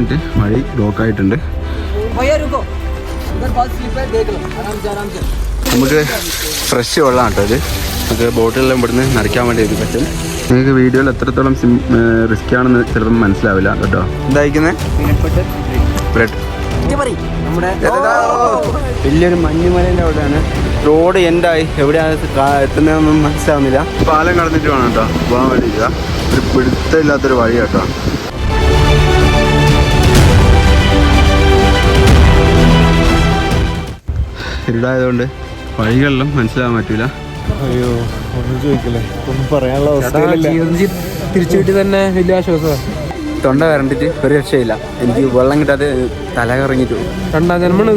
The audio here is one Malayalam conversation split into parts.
മിനിറ്റ്. വഴി ബ്ലോക്കായിട്ടുണ്ട്. നമുക്ക് ഫ്രഷ് വെള്ളമാണ് കേട്ടോ അത് നമുക്ക് ബോട്ടിലെല്ലാം ഇവിടുന്ന് നിറയ്ക്കാൻ വേണ്ടി ഇത് പറ്റും. നിങ്ങൾക്ക് വീഡിയോയിൽ എത്രത്തോളം സിം റിസ്ക് ആണെന്ന് ചിലപ്പം മനസ്സിലാവില്ല കേട്ടോ. എന്തായിരിക്കുന്നത് ബ്രെഡ് വലിയൊരു മഞ്ഞുമലേന്റെ അവിടെയാണ്. റോഡ് എൻഡായി എവിടെയാണ് എത്തുന്നതെന്നൊന്നും മനസ്സിലാവുന്നില്ല. പാലം കടന്നിട്ട് വേണം കേട്ടോ. പോകാൻ വേണ്ടിയില്ല ഒരു പിടുത്തമില്ലാത്തൊരു വഴി കേട്ടോ. ഇരുടായതുകൊണ്ട് വഴികളിലും മനസ്സിലാകാൻ പറ്റൂല. അയ്യോ ഒന്നും ചോദിക്കില്ലേ. ഒന്നും പറയാനുള്ള അവസ്ഥയിലില്ല. തിരിച്ചു കിട്ടി തന്നെ വലിയ ആശ്വാസമാണ് തൊണ്ട വരണ്ടിട്ട് ഒരു രക്ഷയില്ല. എനിക്ക് വെള്ളം കിട്ടാതെ തല കറങ്ങിയിട്ട് പോകും രണ്ടാം ജന്മണ്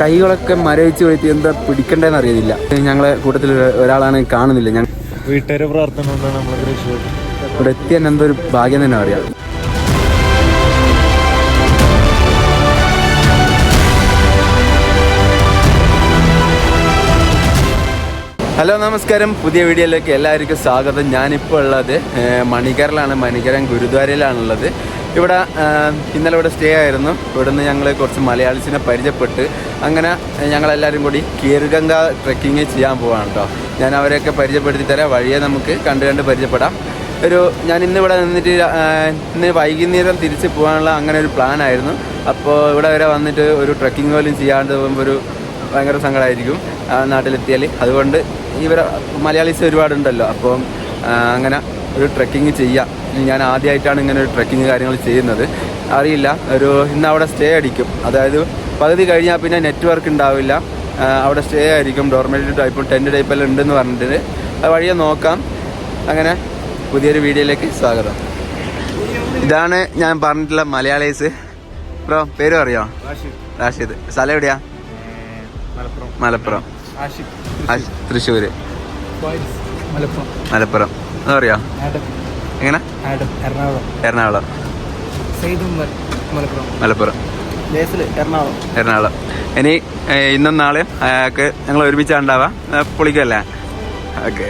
കൈകളൊക്കെ മരവിച്ച് പോയിട്ട് എന്താ പിടിക്കണ്ടെന്ന് അറിയുന്നില്ല. ഞങ്ങളെ കൂട്ടത്തിൽ ഒരാളാണ് കാണുന്നില്ല. ഞാൻ വീട്ടുകാരെ പ്രാർത്ഥന കൊണ്ടാണ് നമ്മളെ രക്ഷപ്പെട്ടത് ഇവിടെ എത്തിയ എന്തോ ഒരു ഭാഗ്യം തന്നെ അറിയാം ഹലോ നമസ്കാരം. പുതിയ വീഡിയോയിലേക്ക് എല്ലാവർക്കും സ്വാഗതം. ഞാനിപ്പോൾ ഉള്ളത് മണിക്കറിലാണ് മണിക്കരൻ ഗുരുദ്വാരയിലാണുള്ളത്. ഇവിടെ ഇന്നലെ ഇവിടെ സ്റ്റേ ആയിരുന്നു. ഇവിടുന്ന് ഞങ്ങൾ കുറച്ച് മലയാളീസിനെ പരിചയപ്പെട്ട് അങ്ങനെ ഞങ്ങളെല്ലാവരും കൂടി കീർഗംഗ ട്രെക്കിങ് ചെയ്യാൻ പോവാണ് കേട്ടോ ഞാൻ അവരെയൊക്കെ പരിചയപ്പെടുത്തി തരാം. വഴിയെ നമുക്ക് കണ്ട് കണ്ട് പരിചയപ്പെടാം. ഒരു ഞാൻ ഇന്ന് ഇവിടെ നിന്നിട്ട് ഇന്ന് വൈകുന്നേരം തിരിച്ച് പോകാനുള്ള അങ്ങനെ ഒരു പ്ലാൻ ആയിരുന്നു. അപ്പോൾ ഇവിടെ വരെ വന്നിട്ട് ഒരു ട്രക്കിംഗ് പോലും ചെയ്യാണ്ട് ഒരു ഭയങ്കര സങ്കടമായിരിക്കും നാട്ടിലെത്തിയാൽ അതുകൊണ്ട് ഇവർ മലയാളീസ് ഒരുപാടുണ്ടല്ലോ. അപ്പം അങ്ങനെ ഒരു ട്രക്കിങ് ചെയ്യാം. ഞാൻ ആദ്യമായിട്ടാണ് ഇങ്ങനെ ഒരു ട്രക്കിങ് കാര്യങ്ങൾ ചെയ്യുന്നത്. അറിയില്ല ഒരു ഇന്ന് അവിടെ സ്റ്റേ അടിക്കും. അതായത് പകുതി കഴിഞ്ഞാൽ പിന്നെ നെറ്റ്വർക്ക് ഉണ്ടാവില്ല. അവിടെ സ്റ്റേ ആയിരിക്കും. ഡോർമെറ്ററി ടൈപ്പും ടെന്റ് ടൈപ്പെല്ലാം ഉണ്ടെന്ന് പറഞ്ഞിട്ട്. അത് വഴിയെ നോക്കാം. അങ്ങനെ പുതിയൊരു വീഡിയോയിലേക്ക് സ്വാഗതം. ഇതാണ് ഞാൻ പറഞ്ഞിട്ടുള്ള മലയാളീസ്. ബ്രോ പേരും അറിയോ? റാഷിദ്. സ്ഥലം എവിടെയാ? മലപ്പുറം. തൃശ്ശൂര്. മലപ്പുറം. മലപ്പുറം. പറയാ എങ്ങനെ? എറണാകുളം. എറണാകുളം. മലപ്പുറം. എറണാകുളം. എറണാകുളം. ഇനി ഇന്നും നാളെയും അയാൾക്ക് ഞങ്ങൾ ഒരുമിച്ചാണ്ടാവാ പൊളിക്കല്ലേ ഓക്കെ.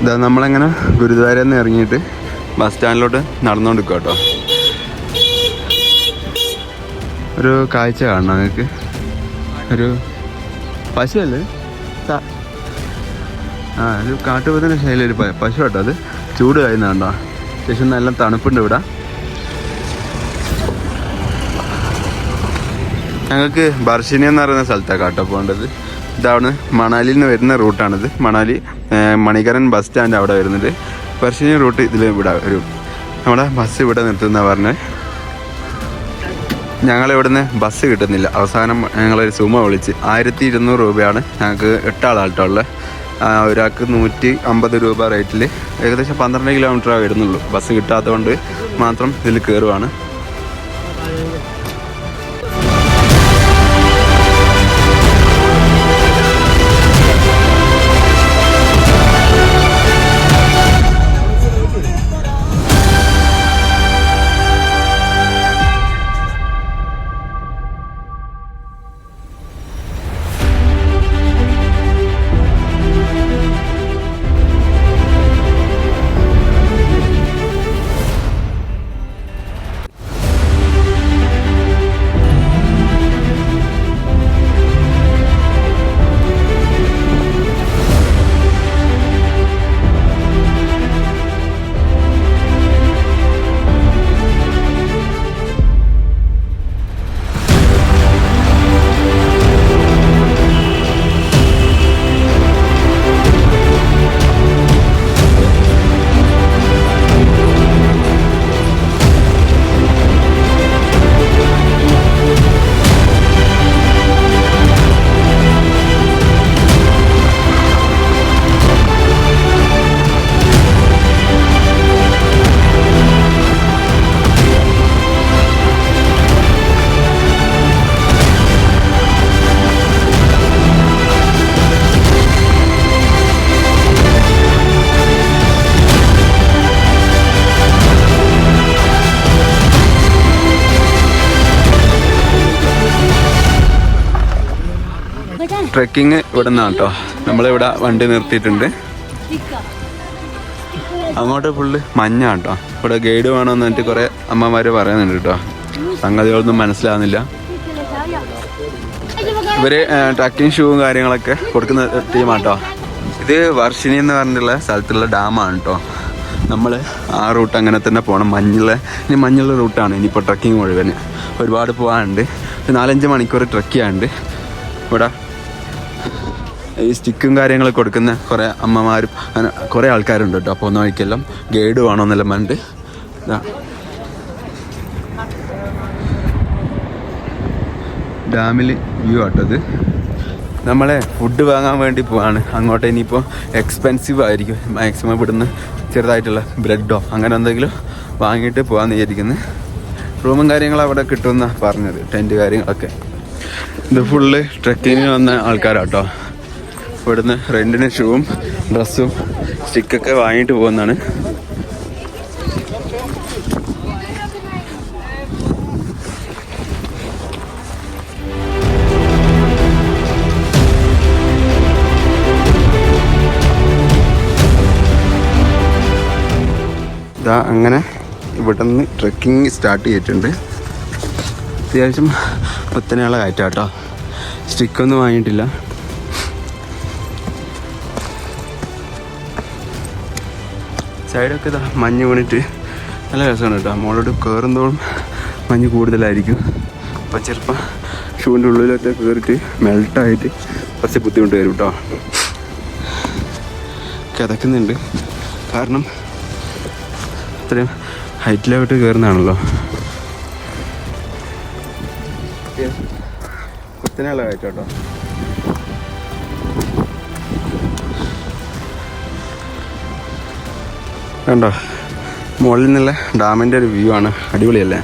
ഇതാ നമ്മളങ്ങനെ ഗുരുദ്വാരയിൽ നിന്ന് ഇറങ്ങിയിട്ട് ബസ് സ്റ്റാൻഡിലോട്ട് നടന്നുകൊണ്ട് കേട്ടോ. ഒരു കാഴ്ച കാണണം നിങ്ങൾക്ക്. ഒരു പശുവല്ലേ? ആ ഒരു കാട്ടുപോത്തിന് ശൈലി ഒരു പശു കേട്ടോ അത്. ചൂട് കഴിയുന്നുണ്ടോ അത്യാവശ്യം നല്ല തണുപ്പുണ്ട് ഇവിടെ. ഞങ്ങൾക്ക് ബർഷിനി എന്ന് പറയുന്ന സ്ഥലത്താണ് കാട്ടോ പോകേണ്ടത്. ഇതാണ് മണാലിയിൽ നിന്ന് വരുന്ന റൂട്ടാണിത്. മണാലി മണികരൻ ബസ് സ്റ്റാൻഡ് അവിടെ വരുന്നത്. ബർഷിനി റൂട്ട് ഇതിൽ ഇവിടെ വരും. നമ്മുടെ ബസ് ഇവിടെ നിർത്തുന്ന പറഞ്ഞ് ഞങ്ങൾ ഇവിടുന്ന് ബസ് കിട്ടുന്നില്ല. അവസാനം ഞങ്ങളൊരു സുമ വിളിച്ച്. ആയിരത്തി ഇരുന്നൂറ് രൂപയാണ് ഞങ്ങൾക്ക് എട്ടാളാട്ടോ ഉള്ളത് ഒരാൾക്ക് നൂറ്റി അമ്പത് രൂപ റേറ്റിൽ ഏകദേശം പന്ത്രണ്ട് കിലോമീറ്ററേ വരുന്നുള്ളൂ. ബസ് കിട്ടാത്തതുകൊണ്ട് മാത്രം ഇതിൽ കയറുവാണ് ട്രെക്കിങ് ഇവിടെ നിന്നാണ് കേട്ടോ നമ്മളിവിടെ വണ്ടി നിർത്തിയിട്ടുണ്ട്. അങ്ങോട്ട് ഫുള്ള് മഞ്ഞാണ് കേട്ടോ ഇവിടെ ഗൈഡ് വേണമെന്ന് പറഞ്ഞിട്ട് കുറേ അമ്മമാർ പറയുന്നുണ്ട് കേട്ടോ സംഗതികളൊന്നും മനസ്സിലാവുന്നില്ല. ഇവർ ട്രക്കിംഗ് ഷൂവും കാര്യങ്ങളൊക്കെ കൊടുക്കുന്ന ടീമാട്ടോ ഇത് വർഷിനി എന്ന് പറഞ്ഞിട്ടുള്ള സ്ഥലത്തുള്ള ഡാമാണ് കേട്ടോ നമ്മൾ ആ റൂട്ട് അങ്ങനെ തന്നെ പോകണം മഞ്ഞുള്ള ഇനി മഞ്ഞുള്ള റൂട്ടാണ് ഇനിയിപ്പോൾ ട്രക്കിംഗ് മുഴുവൻ ഒരുപാട് പോകാനുണ്ട് നാലഞ്ച് മണിക്കൂർ ട്രക്ക് ചെയ്യാനുണ്ട്. ഇവിടെ ഈ സ്റ്റിക്കും കാര്യങ്ങളൊക്കെ കൊടുക്കുന്ന കുറേ അമ്മമാരും അങ്ങനെ കുറേ ആൾക്കാരുണ്ട് കേട്ടോ. അപ്പോൾ ഒന്ന് വഴിക്കെല്ലാം ഗൈഡ് വേണമെന്നെല്ലാം പറഞ്ഞിട്ട്. ഇതാ ഡാമിൽ വ്യൂ ആട്ടത്. നമ്മളെ ഫുഡ് വാങ്ങാൻ വേണ്ടി പോവാണ്. അങ്ങോട്ട് ഇനിയിപ്പോൾ എക്സ്പെൻസീവ് ആയിരിക്കും. മാക്സിമം ഇവിടുന്ന് ചെറുതായിട്ടുള്ള ബ്രെഡോ അങ്ങനെ എന്തെങ്കിലും വാങ്ങിയിട്ട് പോകാമെന്ന് വിചാരിക്കുന്നത് റൂമും കാര്യങ്ങളും അവിടെ കിട്ടുമെന്നാണ് പറഞ്ഞത്. ടെന്റ് കാര്യങ്ങളൊക്കെ ഇത് ഫുള്ള് ട്രക്കിങ്ങിന് വന്ന ആൾക്കാരാട്ടോ ഇവിടുന്ന് റെന്റിന് ഷൂവും ഡ്രസ്സും സ്റ്റിക്കൊക്കെ വാങ്ങിയിട്ട് പോകുന്നതാണ്. ഇതാ അങ്ങനെ ഇവിടെ നിന്ന് ട്രക്കിംഗ് സ്റ്റാർട്ട് ചെയ്തിട്ടുണ്ട്. അത്യാവശ്യം ഒത്തനെയുള്ള കയറ്റാട്ടോ സ്റ്റിക്കൊന്നും വാങ്ങിയിട്ടില്ല. സൈഡൊക്കെ ഇതാ മഞ്ഞ് വീണിട്ട്. നല്ല രസമാണ് കേട്ടോ. മോളോട് കയറുന്നതോളം മഞ്ഞ് കൂടുതലായിരിക്കും. അപ്പം ചിലപ്പോൾ ഷൂവിന്റെ ഉള്ളിലൊക്കെ കയറിയിട്ട് മെൽട്ടായിട്ട് കുറച്ച് ബുദ്ധിമുട്ട് വരും കേട്ടോ. കിതക്കുന്നുണ്ട് കാരണം അത്രയും ഹൈറ്റിലോട്ട് കയറുന്നതാണല്ലോ കുത്തനെയുള്ള കയറ്റം കേട്ടോ. കണ്ടോ? മുകളിൽ നിന്നുള്ള ഡാമിന്റെ ഒരു വ്യൂ ആണ്. അടിപൊളിയല്ലേ?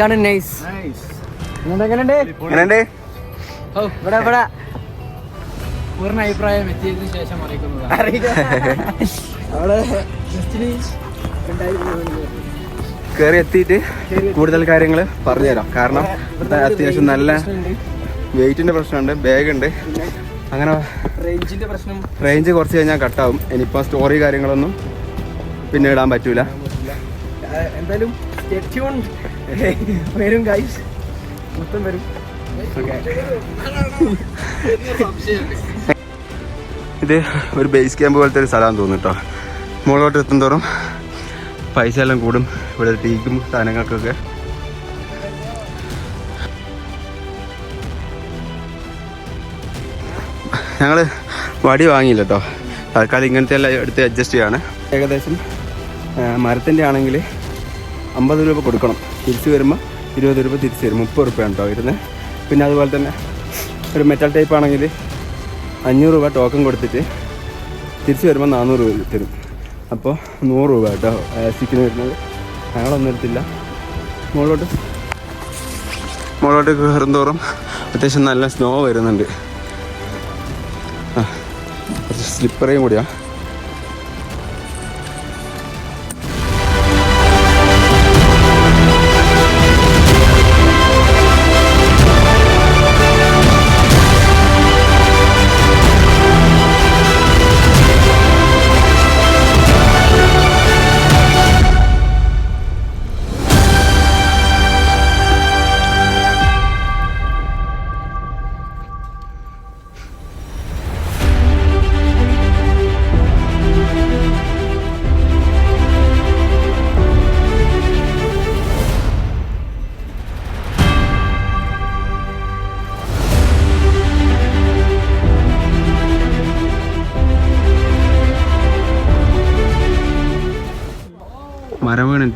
നൈസാണ് നൈസ്. എങ്ങനെയുണ്ട് ഇവിടെ ഇവിടെ. പൂർണ അഭിപ്രായം എത്തിയതിനു ശേഷം അറിയിക്കുന്നതാണ്. അവിടെ ജസ്റ്റിന് ഉണ്ടായിരുന്നു. കയറി എത്തിയിട്ട് കൂടുതൽ കാര്യങ്ങൾ പറഞ്ഞുതരാം. കാരണം ഇവിടുത്തെ അത്യാവശ്യം നല്ല വെയിറ്റിന്റെ പ്രശ്നമുണ്ട് ബാഗ് ഉണ്ട് അങ്ങനെ റേഞ്ചിന്റെ പ്രശ്നം. റേഞ്ച് കുറച്ച് കഴിഞ്ഞാൽ കട്ടാവും. ഇനിയിപ്പോൾ സ്റ്റോറി കാര്യങ്ങളൊന്നും പിന്നെ ഇടാൻ പറ്റൂല. എന്തായാലും. വരും ഗൈസ് മൊത്തം വരും. ഇത് ഒരു ബേസ് ക്യാമ്പ് പോലത്തെ ഒരു സ്ഥലമാണെന്ന് തോന്നുന്നു കേട്ടോ. മുകളിലോട്ട് എത്തും തോറും പൈസ എല്ലാം കൂടും. ഇവിടെ ടീക്കും സാധനങ്ങൾക്കൊക്കെ. ഞങ്ങൾ വടി വാങ്ങിയില്ല കേട്ടോ. തൽക്കാലം ഇങ്ങനത്തെ എല്ലാം എടുത്ത് അഡ്ജസ്റ്റ് ചെയ്യാണ്. ഏകദേശം മരത്തിന്റെ ആണെങ്കിൽ അമ്പത് രൂപ കൊടുക്കണം. തിരിച്ച് വരുമ്പോൾ ഇരുപത് രൂപ തിരിച്ച് വരും മുപ്പത് റുപ്യ ഉണ്ടോ വരുന്നത്? പിന്നെ അതുപോലെ തന്നെ ഒരു മെറ്റൽ ടൈപ്പ് ആണെങ്കിൽ അഞ്ഞൂറ് രൂപ ടോക്കൺ കൊടുത്തിട്ട് തിരിച്ച് വരുമ്പോൾ നാനൂറ് രൂപ തരും. അപ്പോൾ നൂറ് രൂപ കേട്ടോ സിക്കിന് വരുന്നത്. ഞങ്ങളൊന്നും എടുത്തില്ല. മുകളിലോട്ട് മുകളിലോട്ട് കയറും തോറും അത്യാവശ്യം നല്ല സ്നോ വരുന്നുണ്ട്. കുറച്ച് സ്ലിപ്പറേയും കൂടിയാ.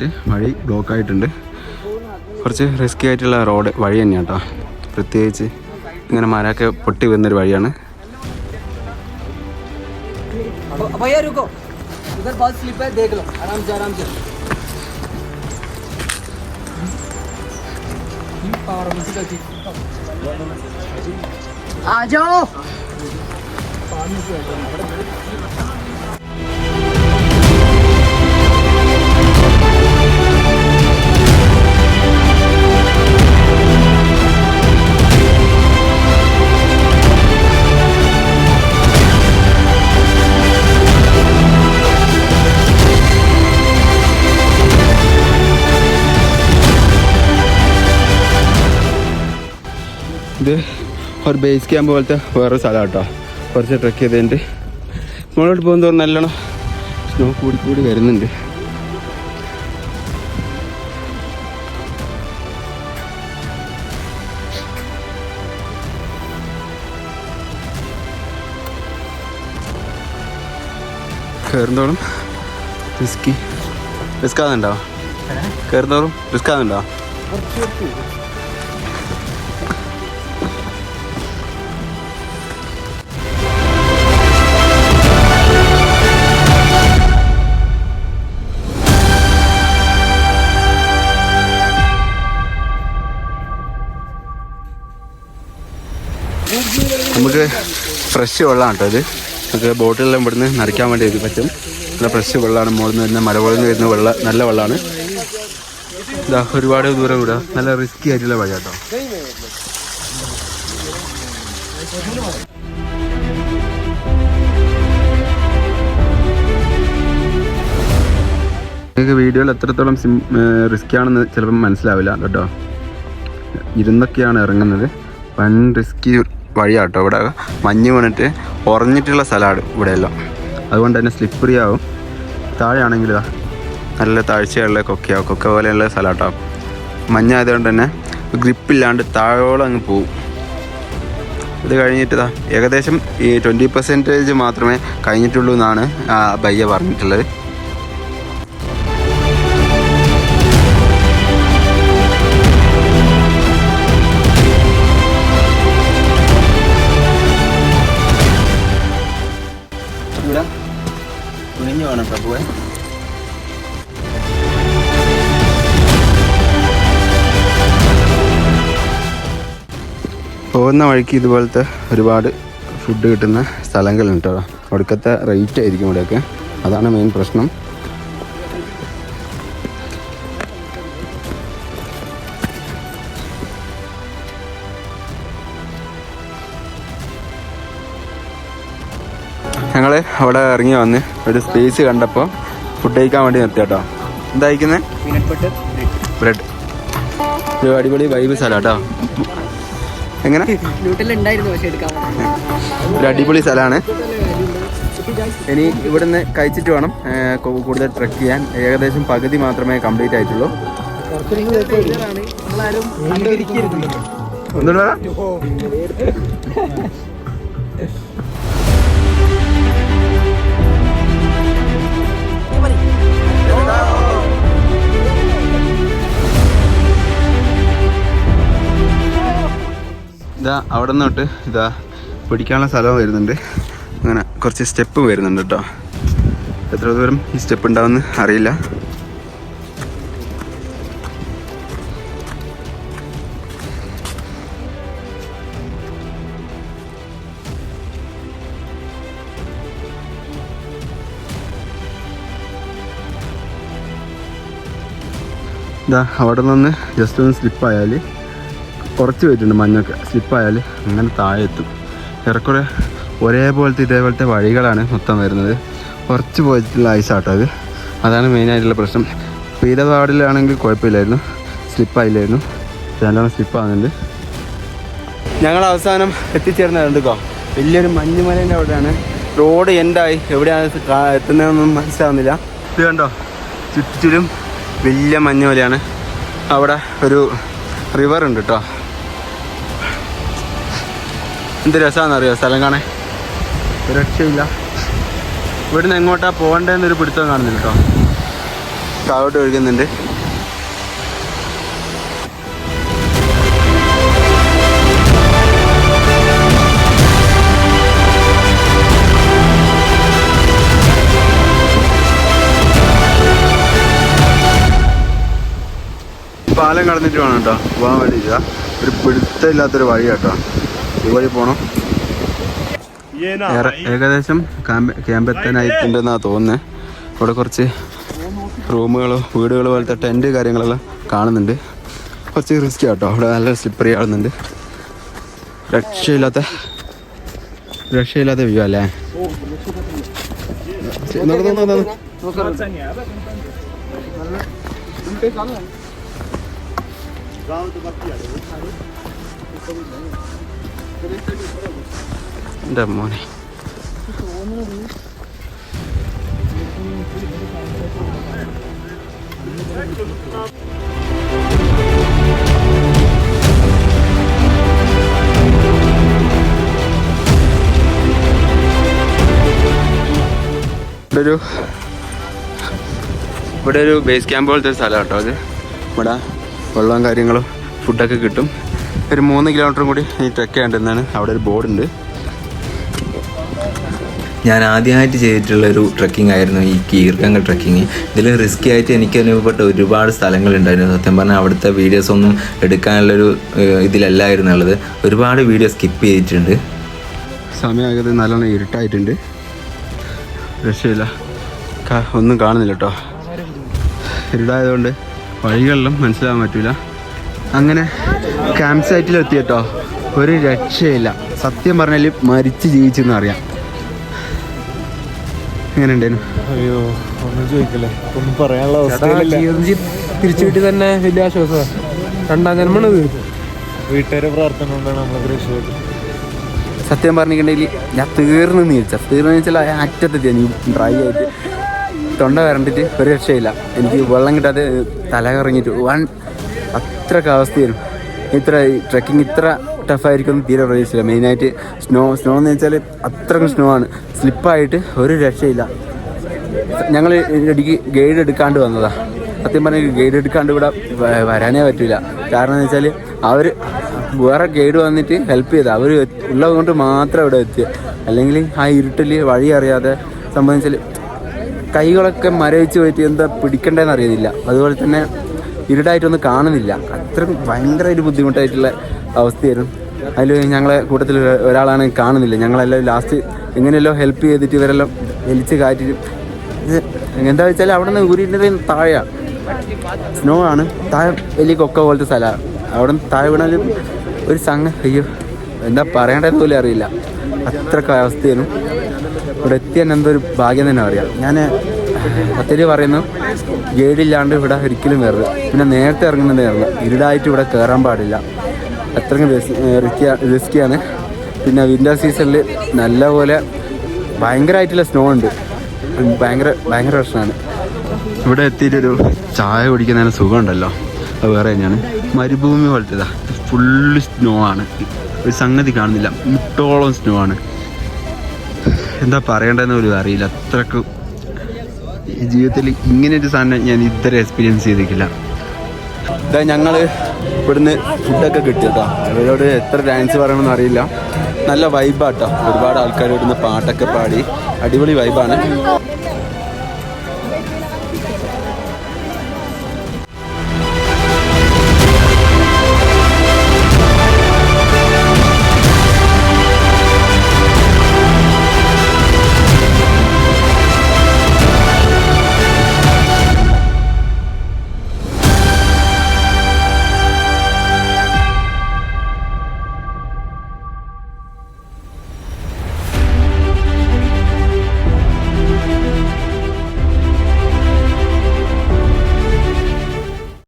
ആയിട്ട് വഴി ബ്ലോക്ക് ആയിട്ടുണ്ട്. കുറച്ച് റിസ്കി ആയിട്ടുള്ള റോഡ് വഴി തന്നെയാണ് കേട്ടോ പ്രത്യേകിച്ച് ഇങ്ങനെ മരമൊക്കെ പൊട്ടി വരുന്നൊരു വഴിയാണ്. ആ जाओ ഇത് ഒരു ബേസ് ക്യാമ്പ് പോലത്തെ വേറെ സ്ഥലം കേട്ടോ കുറച്ച് ട്രക്ക് ചെയ്തതിന്റെ മുകളോട്ട് പോകുന്ന തോറും നല്ലോണം സ്നോ കൂടി കൂടി വരുന്നുണ്ട്. കയറുന്നോളും റിസ്കി റിസ്ക് ആകുന്നുണ്ടോ കയറുന്നോളും റിസ്ക് ആകുന്നുണ്ടോ നമുക്ക് ഫ്രഷ് വെള്ളമാണ് കേട്ടോ ഇത്. നമുക്ക് ബോട്ടിലെല്ലാം ഇവിടുന്ന് നരയ്ക്കാൻ വേണ്ടി ഇത് പറ്റും. നല്ല ഫ്രഷ് വെള്ളമാണ് മുകളിൽ നിന്ന് വരുന്ന മലമുകളിൽ നിന്ന് വരുന്ന വെള്ളം നല്ല വെള്ളമാണ് ഇതാ ഒരുപാട് ദൂരം വിടുക നല്ല റിസ്ക്കി ആയിട്ടുള്ള വഴി കേട്ടോ. നിങ്ങൾക്ക് വീഡിയോയിൽ എത്രത്തോളം സിം റിസ്ക് ആണെന്ന് ചിലപ്പം മനസ്സിലാവില്ല കേട്ടോ. ഇരുന്നൊക്കെയാണ് ഇറങ്ങുന്നത്. വൻ റിസ്കി വഴിയാട്ടോ. ഇവിടെ മഞ്ഞ് വീണിട്ട് ഉറഞ്ഞിട്ടുള്ള സ്ഥലമാണ് ഇവിടെയെല്ലാം. അതുകൊണ്ട് തന്നെ സ്ലിപ്പറി ആവും താഴെയാണെങ്കിൽ നല്ല താഴ്ചയുള്ള കൊക്കയാവും കൊക്ക പോലെയുള്ള സ്ഥലമാട്ടോ. മഞ്ഞായതുകൊണ്ട് തന്നെ ഗ്രിപ്പില്ലാണ്ട് താഴോളം അങ്ങ് പോവും. ഇത് കഴിഞ്ഞിട്ട് ഏകദേശം ഈ ട്വന്റി പെർസെന്റേജ് മാത്രമേ കഴിഞ്ഞിട്ടുള്ളൂ എന്നാണ് ബയ്യ പറഞ്ഞിട്ടുള്ളത്. പോകുന്ന വഴിക്ക് ഇതുപോലത്തെ ഒരുപാട് ഫുഡ് കിട്ടുന്ന സ്ഥലങ്ങളുണ്ട് കേട്ടോ. അവിടുത്തെ റേറ്റ് ആയിരിക്കും ഇവിടെയൊക്കെ. അതാണ് മെയിൻ പ്രശ്നം. ഞങ്ങൾ അവിടെ ഇറങ്ങി വന്ന് ഒരു സ്പേസ് കണ്ടപ്പോൾ ഫുഡ് കഴിക്കാൻ വേണ്ടി നിർത്തി കേട്ടോ. എന്തായിരിക്കുന്നത് ബ്രെഡ് ഒരു അടിപൊളി വൈബ് സ്ഥലം കേട്ടോ. എങ്ങനെ? ഒരു അടിപൊളി സ്ഥലമാണ്. ഇനി ഇവിടുന്ന് കഴിച്ചിട്ട് വേണം കൂടുതൽ ട്രക്ക് ചെയ്യാൻ. ഏകദേശം പകുതി മാത്രമേ കംപ്ലീറ്റ് ആയിട്ടുള്ളൂ. നിങ്ങളാരും ഇതാ അവിടെ നിന്ന് തൊട്ട് ഇതാ പിടിക്കാനുള്ള സ്ഥലം വരുന്നുണ്ട്. അങ്ങനെ കുറച്ച് സ്റ്റെപ്പ് വരുന്നുണ്ട് കേട്ടോ. എത്ര ദൂരം ഈ സ്റ്റെപ്പ് ഉണ്ടാവുമെന്ന് അറിയില്ല. ഇതാ അവിടെ നിന്ന് ജസ്റ്റ് ഒന്ന് സ്ലിപ്പായാൽ കുറച്ച് പോയിട്ടുണ്ട് മഞ്ഞൊക്കെ. സ്ലിപ്പായാൽ അങ്ങനെ താഴെ എത്തും ഏറെക്കുറെ ഒരേപോലത്തെ ഇതേപോലത്തെ വഴികളാണ് മൊത്തം വരുന്നത്. കുറച്ച് പോയിട്ടുള്ള ഐസാട്ടോ അത്. അതാണ് മെയിനായിട്ടുള്ള പ്രശ്നം. പെയ്ത പാടിലാണെങ്കിൽ കുഴപ്പമില്ലായിരുന്നു. സ്ലിപ്പായില്ലായിരുന്നു. നല്ലോണം സ്ലിപ്പാകുന്നുണ്ട്. ഞങ്ങൾ അവസാനം എത്തിച്ചേർന്നത് എന്തുക്കോ വലിയൊരു മഞ്ഞുമലേന്റെ അവിടെയാണ്. റോഡ് എൻഡായി. എവിടെയാണ് എത്തുന്നതെന്നൊന്നും മനസ്സിലാവുന്നില്ല. ഇത് കണ്ടോ? ചുറ്റിലും വലിയ മഞ്ഞുമലയാണ് അവിടെ ഒരു റിവർ ഉണ്ട് കേട്ടോ എന്ത് രസമാണെന്നറിയോ സ്ഥലം കാണാൻ? രക്ഷയില്ല. ഇവിടുന്ന് എങ്ങോട്ടാ പോകണ്ടെന്നൊരു പിടുത്തം കാണുന്നില്ല കേട്ടോ താഴോട്ട് ഒഴുകുന്നുണ്ട്. പാലം കടന്നിട്ട് വേണം കേട്ടോ പോകാൻ വേണ്ടിയിട്ടാ. ഒരു പിടുത്തമില്ലാത്തൊരു വഴി കേട്ടോ ഈ വഴി പോകണം ഏകദേശം ക്യാമ്പ് ക്യാമ്പ് എത്താനായിട്ടുണ്ടെന്നാണ് തോന്നുന്നത് ഇവിടെ കുറച്ച് റൂമുകളോ വീടുകളോ പോലത്തെ ടെന്റ് കാര്യങ്ങളെല്ലാം കാണുന്നുണ്ട്. കുറച്ച് റിസ്ക് കേട്ടോ അവിടെ നല്ല സ്ലിപ്പറി ആവുന്നുണ്ട്. രക്ഷയില്ലാത്ത രക്ഷയില്ലാത്ത വ്യൂ അല്ലേ? നടന്നു എന്റെ മോനെ. ഇവിടെ ഒരു ഇവിടെ ഒരു ബേസ് ക്യാമ്പ് പോലത്തെ ഒരു സ്ഥലം കേട്ടോ അത്. ഇവിടെ വെള്ളവും കാര്യങ്ങളും ഫുഡൊക്കെ കിട്ടും. ഒരു മൂന്ന് കിലോമീറ്ററും കൂടി ഈ ട്രെക്ക് ചെയ്യേണ്ടതെന്നാണ് അവിടെ ഒരു ബോർഡ് ഉണ്ട്. ഞാൻ ആദ്യമായിട്ട് ചെയ്തിട്ടുള്ള ഒരു ട്രക്കിംഗ് ആയിരുന്നു ഈ കീർഗംഗ ട്രക്കിങ് ഇതിൽ റിസ്കി ആയിട്ട് എനിക്ക് അനുഭവപ്പെട്ട ഒരുപാട് സ്ഥലങ്ങളുണ്ടായിരുന്നു. സത്യം പറഞ്ഞാൽ അവിടുത്തെ വീഡിയോസ് ഒന്നും എടുക്കാനുള്ളൊരു ഇതിലല്ലായിരുന്നു ഉള്ളത്. ഒരുപാട് വീഡിയോ സ്കിപ്പ് ചെയ്തിട്ടുണ്ട്. സമയമാകത് നല്ലോണം ഇരുട്ടായിട്ടുണ്ട്. രക്ഷയില്ല. ഒന്നും കാണുന്നില്ല കേട്ടോ ഇരുടായതുകൊണ്ട് വഴികളിലും മനസ്സിലാകാൻ പറ്റില്ല അങ്ങനെ ക്യാമ്പ് സൈറ്റിലെത്തി കേട്ടോ. ഒരു രക്ഷയില്ല. സത്യം പറഞ്ഞാൽ മരിച്ച് ജീവിച്ചെന്ന് അറിയാം. എങ്ങനെ ഉണ്ടായിരുന്നു അയ്യോ ഒന്നും ചോദിക്കല്ലേ. ഒന്നും പറയാനുള്ള തിരിച്ചു കിട്ടി തന്നെ വലിയ ആശ്വാസമാണ് രണ്ടാം വീട്ടുകാരെ പ്രാർത്ഥന കൊണ്ടാണ് നമ്മളൊക്കെ സത്യം പറഞ്ഞിട്ടുണ്ടെങ്കിൽ ഞാൻ തീർന്ന് നീച്ച. തീർന്ന് വെച്ചാൽ അറ്റത്തെത്തിയ നീ ഡ്രൈ ആയിട്ട്. തൊണ്ട വരണ്ടിട്ട് ഒരു രക്ഷയില്ല. എനിക്ക് വെള്ളം കിട്ടാതെ തല കറങ്ങിയിട്ട് വൺ അത്രയ്ക്ക് അവസ്ഥയായിരുന്നു. ഇത്ര ട്രക്കിംഗ് ഇത്ര ടഫായിരിക്കും തീരെ പ്രതീക്ഷിച്ചില്ല മെയിനായിട്ട് സ്നോ സ്നോ എന്ന് വെച്ചാൽ അത്രക്കും സ്നോ ആണ്. സ്ലിപ്പായിട്ട് ഒരു രക്ഷയില്ല. ഞങ്ങൾ ഇടയ്ക്ക് ഗൈഡ് എടുക്കാണ്ട് വന്നതാ. സത്യം പറഞ്ഞാൽ ഗൈഡ് എടുക്കാണ്ട് ഇവിടെ വരാനേ പറ്റില്ല കാരണം എന്ന് വെച്ചാൽ അവർ വേറെ ഗൈഡ് വന്നിട്ട് ഹെൽപ്പ് ചെയ്ത. അവർ ഉള്ളത് കൊണ്ട് മാത്രം ഇവിടെ എത്തിയത് അല്ലെങ്കിൽ ആ ഇരുട്ടിൽ വഴി അറിയാതെ സംബന്ധിച്ചാൽ കൈകളൊക്കെ മരവിച്ച് പോയിട്ട് എന്താ പിടിക്കണ്ടേന്ന് അറിയുന്നില്ല. അതുപോലെ തന്നെ ഇരുടായിട്ടൊന്നും കാണുന്നില്ല. അത്രയും ഭയങ്കര ഒരു ബുദ്ധിമുട്ടായിട്ടുള്ള അവസ്ഥയായിരുന്നു. അതിൽ ഞങ്ങളെ കൂട്ടത്തിൽ ഒരാളാണ് കാണുന്നില്ല. ഞങ്ങളെല്ലാം ലാസ്റ്റ് എങ്ങനെയല്ലോ ഹെൽപ്പ് ചെയ്തിട്ട് ഇവരെല്ലാം വലിച്ച് കാറ്റിട്ട് എന്താ വെച്ചാൽ അവിടെ നിന്ന് ഊരിന്റെ താഴെയാണ് സ്നോ ആണ്. താഴെ വലിയ കൊക്ക പോലത്തെ സ്ഥലമാണ് അവിടെ നിന്ന് താഴെ വീണാലും ഒരു സംഘം അയ്യോ എന്താ പറയേണ്ടത് പോലും അറിയില്ല. അത്ര അവസ്ഥയായിരുന്നു. ഇവിടെ എത്തിയാൽ എന്തോ ഒരു ഭാഗ്യം തന്നെ അറിയാം ഞാൻ ഒത്തിരി പറയുന്നു ഗൈഡില്ലാണ്ട് ഇവിടെ ഒരിക്കലും വരരുത്. പിന്നെ നേരത്തെ ഇറങ്ങുന്നുണ്ടായിരുന്നു ഇരുടായിട്ട് ഇവിടെ കയറാൻ പാടില്ല. അത്രയും റിസ്കി റിസ്ക്കിയാണ് പിന്നെ വിന്റർ സീസണിൽ നല്ലപോലെ ഭയങ്കരമായിട്ടുള്ള സ്നോ ഉണ്ട്. ഭയങ്കര ഭയങ്കര പ്രശ്നമാണ്. ഇവിടെ എത്തിയിട്ടൊരു ചായ കുടിക്കുന്നതിന് സുഖമുണ്ടല്ലോ. അത് വേറെ തന്നെയാണ്. മരുഭൂമി പോലത്തേതാ. ഫുള്ള് സ്നോ ആണ്. ഒരു സംഗതി കാണുന്നില്ല. മുട്ടോളം സ്നോ ആണ്. എന്താ പറയേണ്ടതെന്ന് പോലും അറിയില്ല. അത്രയ്ക്ക് ജീവിതത്തിൽ ഇങ്ങനൊരു സാധനം ഞാൻ ഇത്ര എക്സ്പീരിയൻസ് ചെയ്തിട്ടില്ല. ഇതാ ഞങ്ങൾ ഇവിടുന്ന് ഫുഡൊക്കെ കിട്ടി കേട്ടോ ഇവരോട് എത്ര ഡാൻസ് പറയണമെന്ന് അറിയില്ല. നല്ല വൈബാട്ടോ ഒരുപാട് ആൾക്കാർ ഇവിടുന്ന് പാട്ടൊക്കെ പാടി. അടിപൊളി വൈബാണ്